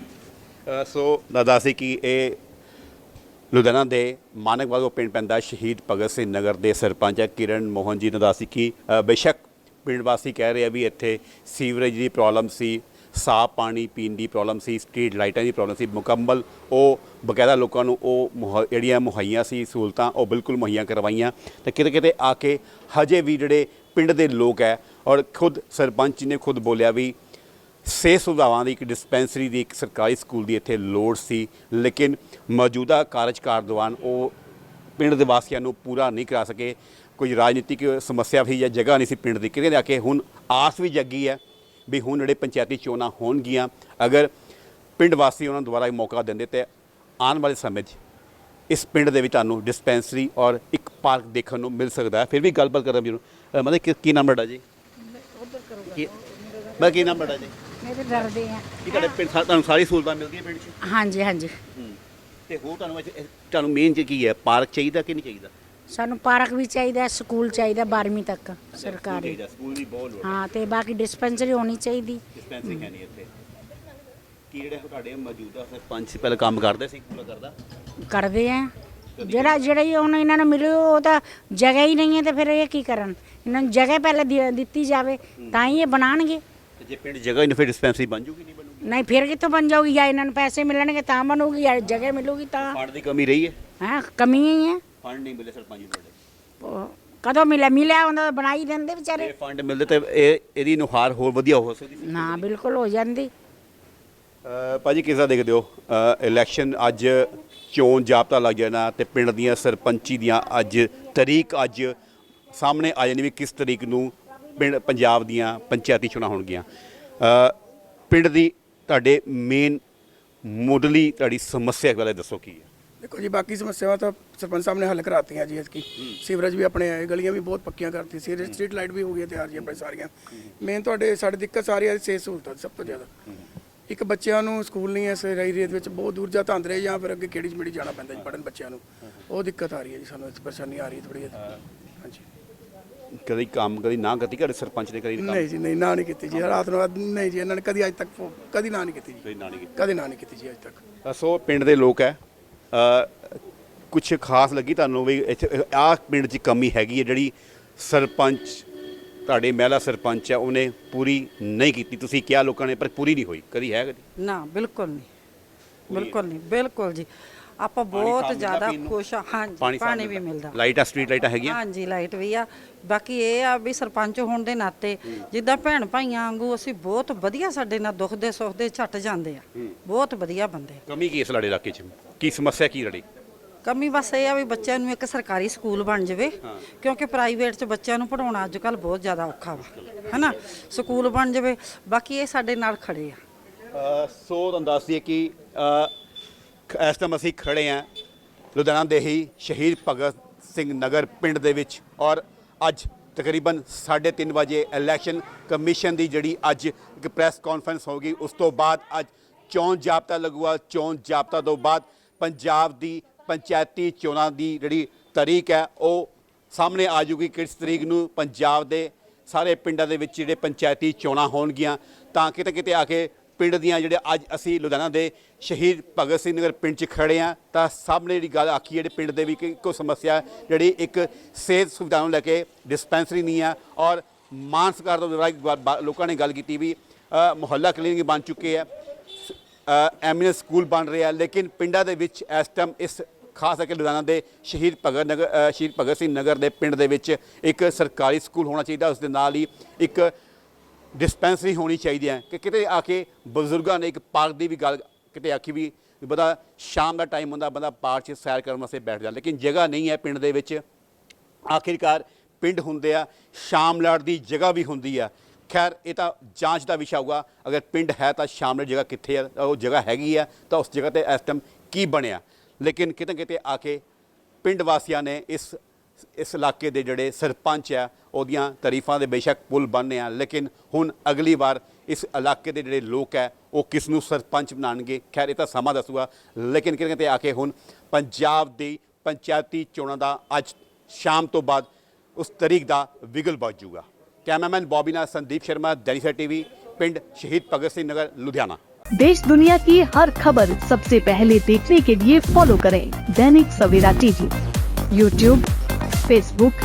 ਅ, ਸੋ ਦੱਸੀ ਕਿ ਇਹ ਲੁਧਿਆਣਾ ਦੇ ਮਾਨਕਵਾਲ ਪਿੰਡ ਪੈਂਦਾ ਸ਼ਹੀਦ ਭਗਤ ਸਿੰਘ ਨਗਰ ਦੇ ਸਰਪੰਚ ਹੈ। ਕਿਰਨ ਮੋਹਨ ਜੀ ਨੇ ਦੱਸੀ ਕਿ ਬੇਸ਼ੱਕ ਪਿੰਡ ਵਾਸੀ ਕਹਿ ਰਹੇ ਆ ਵੀ ਇੱਥੇ ਸੀਵਰੇਜ ਦੀ ਪ੍ਰੋਬਲਮ ਸੀ ਸਾਫ਼ ਪਾਣੀ ਪੀਣ ਦੀ ਪ੍ਰੋਬਲਮ ਸੀ ਸਟਰੀਟ ਲਾਈਟਾਂ ਦੀ ਪ੍ਰੋਬਲਮ ਸੀ। ਮੁਕੰਮਲ ਉਹ ਬਕਾਇਦਾ ਲੋਕਾਂ ਨੂੰ ਉਹ ਮੁਹ- ਜਿਹੜੀਆਂ ਮੁਹੱਈਆ ਸੀ ਸਹੂਲਤਾਂ ਉਹ ਬਿਲਕੁਲ ਮੁਹੱਈਆ ਕਰਵਾਈਆਂ। ਤੇ ਕਿਤੇ ਕਿਤੇ ਆ ਕੇ ਹਜੇ ਵੀ ਜਿਹੜੇ ਪਿੰਡ ਦੇ ਲੋਕ ਹੈ ਔਰ ਖੁਦ ਸਰਪੰਚ ਜੀ ਨੇ ਖੁਦ ਬੋਲਿਆ ਵੀ ਸਿਹਤ ਸੁਵਿਧਾਵਾਂ ਦੀ ਇੱਕ ਡਿਸਪੈਂਸਰੀ ਦੀ ਇੱਕ ਸਰਕਾਰੀ ਸਕੂਲ ਦੀ ਇੱਥੇ ਲੋੜ ਸੀ ਲੇਕਿਨ ਮੌਜੂਦਾ ਕਾਰਜਕਾਰ ਦੌਰਾਨ ਉਹ ਪਿੰਡ ਦੇ ਵਾਸੀਆਂ ਨੂੰ ਪੂਰਾ ਨਹੀਂ ਕਰਾ ਸਕੇ। ਕੋਈ ਰਾਜਨੀਤਿਕ ਸਮੱਸਿਆ ਵੀ ਜਾਂ ਜਗ੍ਹਾ ਨਹੀਂ ਸੀ ਪਿੰਡ ਦੀ ਕਿਤੇ ਜਾ ਕੇ ਹੁਣ ਆਸ ਵੀ ਜੱਗੀ ਹੈ ਵੀ ਹੁਣ ਜਿਹੜੇ ਪੰਚਾਇਤੀ ਚੋਣਾਂ ਹੋਣਗੀਆਂ ਅਗਰ ਪਿੰਡ ਵਾਸੀ ਉਹਨਾਂ ਨੂੰ ਦੁਬਾਰਾ ਇੱਕ ਮੌਕਾ ਦਿੰਦੇ ਤੇ ਆਉਣ ਵਾਲੇ ਸਮੇਂ 'ਚ ਇਸ ਪਿੰਡ ਦੇ ਵਿੱਚ ਤੁਹਾਨੂੰ ਡਿਸਪੈਂਸਰੀ ਔਰ ਇੱਕ ਪਾਰਕ ਦੇਖਣ ਨੂੰ ਮਿਲ ਸਕਦਾ ਹੈ। ਫਿਰ ਵੀ ਗੱਲਬਾਤ ਕਰਾਂ ਅ, ਮਤਲਬ ਕੀ- ਨਾਮ ਤੁਹਾਡਾ ਜੀ? ਕੀ ਮੈਂ ਕੀ ਨਾਮ ਤੁਹਾਡਾ ਜੀ? ਮੇਰੇ ਡਰਦੇ ਆ। ਕੀ ਤੁਹਾਡੇ ਪਿੰਡ ਸਾ- ਤੁਹਾਨੂੰ ਸਾਰੀ ਸਹੂਲਤਾਂ ਮਿਲਦੀਆਂ ਪਿੰਡ 'ਚ? ਹਾਂਜੀ ਹਾਂਜੀ। ਤੇ ਹੋਰ ਤੁਹਾਨੂੰ ਇੱਥੇ- ਇਹ- ਤੁਹਾਨੂੰ ਮੇਨ ਚ ਕੀ ਹੈ? ਪਾਰਕ ਚਾਹੀਦਾ ਕਿ ਨਹੀਂ ਚਾਹੀਦਾ? ਸਾਨੂੰ ਪਾਰਕ ਵੀ ਚਾਹੀਦਾ ਸਕੂਲ ਚਾਹੀਦਾ 12ਵੀਂ ਤੱਕ ਸਰਕਾਰੀ। ਚਾਹੀਦਾ ਸਕੂਲ ਦੀ ਬਹੁਤ ਲੋੜ ਹਾਂ ਤੇ ਬਾਕੀ ਡਿਸਪੈਂਸਰੀ ਹੋਣੀ ਚਾਹੀਦੀ। ਡਿਸਪੈਂਸਰੀ ਹੈ ਨਹੀਂ ਇੱਥੇ। ਕੀ ਜਿਹੜੇ ਤੁਹਾਡੇ ਮੌਜੂਦਾ ਸਰਪੰਚ ਸੀ ਪਹਿਲਾਂ ਕੰਮ ਕਰਦੇ ਸੀ ਪੂਰਾ ਕਰਦਾ? ਕਰਦੇ ਆ। ਜਿਹੜਾ ਜਿਹੜਾ ਹੀ ਹੁਣ ਇਹਨਾਂ ਨੂੰ ਮਿਲਿਓ ਉਹ ਤਾਂ ਜਗ੍ਹਾ ਹੀ ਨਹੀਂ ਹੈ ਤੇ ਫਿਰ ਇਹ ਕੀ ਕਰਨ? ਇਹਨਾਂ ਨੂੰ ਜਗ੍ਹਾ ਪਹਿਲੇ ਦੇ- ਦਿੱਤੀ ਜਾਵੇ ਤਾਂ ਹੀ ਇਹ ਬਣਾਣਗੇ ਤੇ ਜੇ ਪਿੰਡ ਜਗ੍ਹਾ ਹੀ ਨਹੀਂ ਫਿਰ ਡਿਸਪੈਂਸਰੀ ਬਣ ਜੂਗੀ ਨਹੀਂ ਬਣੂਗੀ? ਨਹੀਂ ਫਿਰ ਕਿੱਥੋਂ ਬਣ ਜਾਊਗੀ? ਜਾਂ ਇਹਨਾਂ ਨੂੰ ਪੈਸੇ ਮਿਲਣਗੇ ਤਾਂ ਬਣੂਗੀ ਜਾਂ ਜਗ੍ਹਾ ਮਿਲੂਗੀ ਤਾਂ। ਫੰਡ ਦੀ ਕਮੀ ਰਹੀ ਹੈ? ਹਾਂ ਕਮੀ ਹੀ ਹੈ। ਫੰਡ ਨਹੀਂ ਮਿਲੇ ਸਰਪੰਚ ਨੂੰ ਤੁਹਾਡੇ। ਉਹ ਕਦੋਂ ਮਿਲਿਆ? ਮਿਲਿਆ ਹੁੰਦਾ ਤਾਂ ਬਣਾਈ ਦਿੰਦੇ ਵਿਚਾਰੇ। ਇਹ ਫੰਡ ਮਿਲਦੇ ਤੇ ਇਹ ਇਹਦੀ ਨੁਹਾਰ ਹੋਰ ਵਧੀਆ ਹੋ ਸਕਦੀ ਸੀ। ਨਾ ਬਿਲਕੁਲ ਹੋ ਜਾਂਦੀ। ਅ, ਭਾਜੀ ਕਿਸ ਦੇਖਦੇ ਹੋ? ਅ, ਇਲੈਕਸ਼ਨ ਅੱਜ ਚੋਣ ਜਾਬਤਾ ਲੱਗ ਜਾਣਾ ਤੇ ਪਿੰਡ ਦੀਆਂ ਸਰਪੰਚੀ ਦੀਆਂ ਅੱਜ ਤਰੀਕ ਅੱਜ ਸਾਹਮਣੇ ਆ ਜਾਣੀ ਵੀ ਕਿਸ ਤਰੀਕ ਨੂੰ ਪਿੰਡ ਪੰਜਾਬ ਦੀਆਂ ਪੰਚਾਇਤੀ ਚੋਣਾਂ ਹੋਣਗੀਆਂ। ਪਿੰਡ ਦੀ ਤੁਹਾਡੇ ਮੇਨ ਮੁੱਢਲੀ ਤੁਹਾਡੀ ਸਮੱਸਿਆ ਬਾਰੇ ਦੱਸੋ ਕੀ ਹੈ? ਦੇਖੋ ਜੀ ਬਾਕੀ ਸਮੱਸਿਆਵਾਂ ਤਾਂ ਸਰਪੰਚ ਸਾਹਿਬ ਨੇ ਹੱਲ ਕਰਾਤੀਆਂ ਜੀ ਇਸकी ਸੀਵਰੇਜ ਵੀ ਆਪਣੇ ਆਏ ਗਲੀਆਂ ਵੀ ਬਹੁਤ ਪੱਕੀਆਂ ਕਰਤੀ ਸੀਵਰੇਜ ਸਟਰੀਟ ਲਾਈਟ ਵੀ ਹੋ ਗਈ ਤਿਆਰ ਜੀ ਆਪਣੇ ਸਾਰੀਆਂ। ਮੇਨ ਤੁਹਾਡੇ ਸਾਡੇ ਦਿੱਕਤ ਸਾਰੀ ਹੈ ਸਿਹਤ ਸਹੂਲਤਾਂ ਸਭ ਤੋਂ ਜ਼ਿਆਦਾ। ਇੱਕ ਬੱਚਿਆਂ ਨੂੰ ਸਕੂਲ ਨਹੀਂ ਇਸ ਏਰੀਏ ਦੇ ਵਿੱਚ ਬਹੁਤ ਦੂਰ ਜਾ ਤਾਂਦਰੇ ਜਾਂ ਫਿਰ ਅੱਗੇ ਕਿਹੜੀ ਮਿਹੜੀ ਜਾਣਾ ਪੈਂਦਾ ਜੀ ਪੜਨ ਬੱਚਿਆਂ ਨੂੰ। ਉਹ ਦਿੱਕਤ ਆ ਰਹੀ ਹੈ ਜੀ ਸਾਨੂੰ ਇਸ ਪਰੇਸ਼ਾਨੀ ਆ ਰਹੀ ਹੈ ਥੋੜੀ ਹਾਂਜੀ। ਕਦੀ ਕੰਮ ਕਦੀ ਨਾ ਕਦੀ ਘਰੇ ਸਰਪੰਚ ਨੇ ਕਦੀ ਕੰਮ। ਨਹੀਂ ਜੀ ਨਹੀਂ ਨਾ ਨਹੀਂ ਕੀਤੀ ਜੀ। ਰਾਤ ਨੂੰ ਨਹੀਂ ਜੀ ਇਹਨਾਂ ਨੇ ਕਦੀ ਅੱਜ ਤੱਕ ਫੋ- ਕਦੀ ਨਾ ਨਹੀਂ ਕੀਤੀ ਜੀ। ਕਦੀ ਨਾ ਨਹੀਂ ਕੀਤੀ। ਕਦੀ ਨਾ ਨਹੀਂ ਕੀਤੀ ਜੀ ਅੱਜ ਤੱਕ। ਸੋ ਪਿੰਡ ਦੇ ਲੋਕ ਹੈ। ਕੁਝ ਖਾਸ ਲੱਗੀ ਤੁਹਾਨੂੰ ਵੀ ਇੱਥੇ ਆਹ ਪਿੰਡ 'ਚ ਕਮੀ ਹੈਗੀ ਹੈ ਜਿਹੜੀ ਸਰਪੰਚ ਤੁਹਾਡੇ ਮਹਿਲਾ ਸਰਪੰਚ ਹੈ ਉਹਨੇ ਪੂਰੀ ਨਹੀਂ ਕੀਤੀ। ਤੁਸੀਂ ਕਿਹਾ ਲੋਕਾਂ ਨੇ ਪਰ ਪੂਰੀ ਨਹੀਂ ਹੋਈ। ਕਦੀ ਹੈ ਕਦੀ? ਨਾ ਬਿਲਕੁਲ ਨਹੀਂ। ਬਿਲਕੁਲ ਨਹੀਂ ਬਿਲਕੁਲ ਜੀ। ਆਪਾਂ ਬਹੁਤ ਜ਼ਿਆਦਾ? ਖੁਸ਼ ਹਾਂ। ਹਾਂਜੀ ਪਾਣੀ ਵੀ ਮਿਲਦਾ। ਲਾਈਟਾਂ ਸਟਰੀਟ ਲਾਈਟਾਂ ਹੈਗੀਆਂ? ਹਾਂਜੀ ਲਾਈਟ ਵੀ ਆ। ਬਾਕੀ ਇਹ ਆ ਵੀ ਸਰਪੰਚ ਹੋਣ ਦੇ ਨਾਤੇ ਜਿੱਦਾਂ ਭੈਣ ਭਾਈਆਂ ਵਾਂਗੂ ਅਸੀਂ ਬਹੁਤ ਵਧੀਆ ਸਾਡੇ ਨਾਲ ਦੁੱਖ ਦੇ ਸੁੱਖ ਦੇ ਝੱਟ ਜਾਂਦੇ ਆ। ਬਹੁਤ ਵਧੀਆ ਬੰਦੇ ਕਮੀ ਕੀ ਇਸ ਲਾੜੇ ਇਲਾਕੇ 'ਚ? ਕੀ ਸਮੱਸਿਆ ਕੀ ਰੜੀ ਕਮੀ ਬਸ ਇਹ ਆ ਵੀ ਬੱਚਿਆਂ ਨੂੰ ਇੱਕ ਸਰਕਾਰੀ ਸਕੂਲ ਬਣ ਜਾਵੇ ਕਿਉਂਕਿ ਪ੍ਰਾਈਵੇਟ 'ਚ ਬੱਚਿਆਂ ਨੂੰ ਪੜਾਉਣਾ ਅੱਜ ਕੱਲ ਬਹੁਤ ਜ਼ਿਆਦਾ ਔਖਾ ਵਾ। ਹੈਨਾ? ਸਕੂਲ ਬਣ ਜਾਵੇ। ਬਾਕੀ ਇਹ ਸਾਡੇ ਨਾਲ ਖੜੇ ਆ। ਸੋ ਤੁਹਾਨੂੰ ਦੱਸ ਦਈਏ ਕਿ ਇਸ ਟਾਈਮ ਅਸੀਂ ਖੜੇ ਹਾਂ ਲੁਧਿਆਣਾ ਦੇ ਹੀ ਸ਼ਹੀਦ ਭਗਤ ਸਿੰਘ ਨਗਰ ਪਿੰਡ ਦੇ ਵਿੱਚ ਔਰ ਅੱਜ ਤਕਰੀਬਨ 3:30 ਵਜੇ ਇਲੈਕਸ਼ਨ ਕਮਿਸ਼ਨ ਦੀ ਜਿਹੜੀ ਅੱਜ ਇੱਕ ਪ੍ਰੈਸ ਕਾਨਫਰੰਸ ਹੋਗੀ ਉਸ ਤੋਂ ਬਾਅਦ ਅੱਜ ਚੋਣ ਜਾਬਤਾ ਲੱਗੂਗਾ। ਚੋਣ ਜਾਬਤਾ ਤੋਂ ਬਾਅਦ ਪੰਜਾਬ ਦੀ ਪੰਚਾਇਤੀ ਚੋਣਾਂ ਦੀ ਜਿਹੜੀ ਤਾਰੀਖ ਹੈ, ਉਹ ਸਾਹਮਣੇ ਆ ਜੂਗੀ ਕਿਸ ਤਰੀਕ ਨੂੰ? ਪੰਜਾਬ ਦੇ ਸਾਰੇ ਪਿੰਡਾਂ ਦੇ ਵਿੱਚ ਜਿਹੜੇ ਪੰਚਾਇਤੀ ਚੋਣਾਂ ਹੋਣਗੀਆਂ, ਤਾਂ ਕਿਤੇ ਕਿਤੇ ਆ ਕੇ ਪਿੰਡ ਦੀਆਂ ਜਿਹੜੇ ਅੱਜ ਅਸੀਂ ਲੁਧਿਆਣਾ ਦੇ ਸ਼ਹੀਦ ਭਗਤ ਸਿੰਘ ਨਗਰ ਪਿੰਡ 'ਚ ਖੜੇ ਆ ਤਾਂ ਸਾਹਮਣੇ ਜਿਹੜੀ ਗੱਲ ਆਖੀ ਜਿਹੜੇ ਪਿੰਡ ਦੇ ਵੀ ਇੱਕੋ ਸਮੱਸਿਆ ਜਿਹੜੀ ਇੱਕ ਸਿਹਤ ਸੁਵਿਧਾ ਨੂੰ ਲੈ ਕੇ ਡਿਸਪੈਂਸਰੀ ਨਹੀਂ ਆ, ਔਰ ਮਾਨ ਸਰਕਾਰ ਤੋਂ ਜਿਹੜਾ ਲੋਕਾਂ ਨੇ ਗੱਲ ਕੀਤੀ ਵੀ ਮੁਹੱਲਾ ਕਲੀਨਿਕ ਬਣ ਚੁੱਕੇ ਆ ਐਮਐਨਐਸ ਸਕੂਲ ਬਣ ਰਿਹਾ ਲੇਕਿਨ ਪਿੰਡਾਂ ਦੇ ਵਿੱਚ ਇਸ ਟਾਈਮ ਇਸ, ਖਾਸ ਕਰਕੇ ਲੁਧਿਆਣਾ ਦੇ ਸ਼ਹੀਦ ਭਗਤ ਨਗਰ ਸ਼ਹੀਦ ਭਗਤ ਸਿੰਘ ਨਗਰ ਦੇ ਪਿੰਡ ਦੇ ਵਿੱਚ ਇੱਕ ਸਰਕਾਰੀ ਸਕੂਲ ਹੋਣਾ ਚਾਹੀਦਾ, ਉਸ ਦੇ ਨਾਲ ਹੀ ਇੱਕ ਡਿਸਪੈਂਸਰੀ ਹੋਣੀ ਚਾਹੀਦੀ ਹੈ ਕਿ ਕਿਤੇ ਆ ਕੇ ਬਜ਼ੁਰਗਾਂ ਨੇ ਇੱਕ ਪਾਰਕ ਦੀ ਵੀ ਗੱਲ ਕਿਤੇ ਆਖੀ ਵੀ ਬੰਦਾ ਸ਼ਾਮ ਦਾ ਟਾਈਮ ਹੁੰਦਾ, ਬੰਦਾ ਪਾਰਕ 'ਚ ਸੈਰ ਕਰਨ ਵਾਸਤੇ ਬੈਠ ਜਾਂਦਾ, ਲੇਕਿਨ ਜਗ੍ਹਾ ਨਹੀਂ ਹੈ ਪਿੰਡ ਦੇ ਵਿੱਚ। ਆਖਿਰਕਾਰ ਪਿੰਡ ਹੁੰਦੇ ਆ, ਸ਼ਾਮ ਲਾਟ ਦੀ ਜਗ੍ਹਾ ਵੀ ਹੁੰਦੀ ਆ। ਖੈਰ, ਇਹ ਤਾਂ ਜਾਂਚ ਦਾ ਵਿਸ਼ਾ ਹੋਊਗਾ, ਅਗਰ ਪਿੰਡ ਹੈ ਤਾਂ ਸ਼ਾਮ ਲਾਟ ਜਗ੍ਹਾ ਕਿੱਥੇ ਆ ਉਹ ਜਗ੍ਹਾ ਹੈਗੀ ਆ, ਤਾਂ ਉਸ ਜਗ੍ਹਾ ਤੇ ਇਸ ਟਾਈਮ ਕੀ ਬਣਿਆ। ਲੇਕਿਨ ਕਿਤੇ ਕਿਤੇ ਆ ਕੇ ਪਿੰਡ ਵਾਸੀਆਂ ਨੇ ਇਸ ਇਸ ਇਲਾਕੇ ਦੇ ਜਿਹੜੇ ਸਰਪੰਚ ਆ ਉਹਦੀਆਂ ਤਾਰੀਫਾਂ ਦੇ ਬੇਸ਼ੱਕ ਪੁਲ ਬਣਨੇ ਆ, ਲੇਕਿਨ ਹੁਣ ਅਗਲੀ ਵਾਰ ਇਸ ਇਲਾਕੇ ਦੇ ਜਿਹੜੇ ਲੋਕ ਹੈ, ਉਹ ਕਿਸ ਨੂੰ ਸਰਪੰਚ ਬਣਾਣਗੇ ਖੈਰ, ਇਹ ਤਾਂ ਸਮਾਂ ਦੱਸੂਗਾ, ਲੇਕਿਨ ਕਿਹਨੇ ਤੇ ਆ ਕੇ ਹੁਣ ਪੰਜਾਬ ਦੀ ਪੰਚਾਇਤੀ ਚੋਣਾਂ ਦਾ ਅੱਜ ਸ਼ਾਮ ਤੋਂ ਬਾਅਦ ਉਸ ਤਰੀਕ ਦਾ ਵਿਗਲ ਵੱਜੂਗਾ कैमरामैन बॉबी नाथ संदीप शर्मा दैनिसर टीवी पिंड शहीद भगत सिंह नगर लुधियाना देश दुनिया की हर खबर सबसे पहले देखने के लिए फॉलो करें Dainik Savera TV YouTube Facebook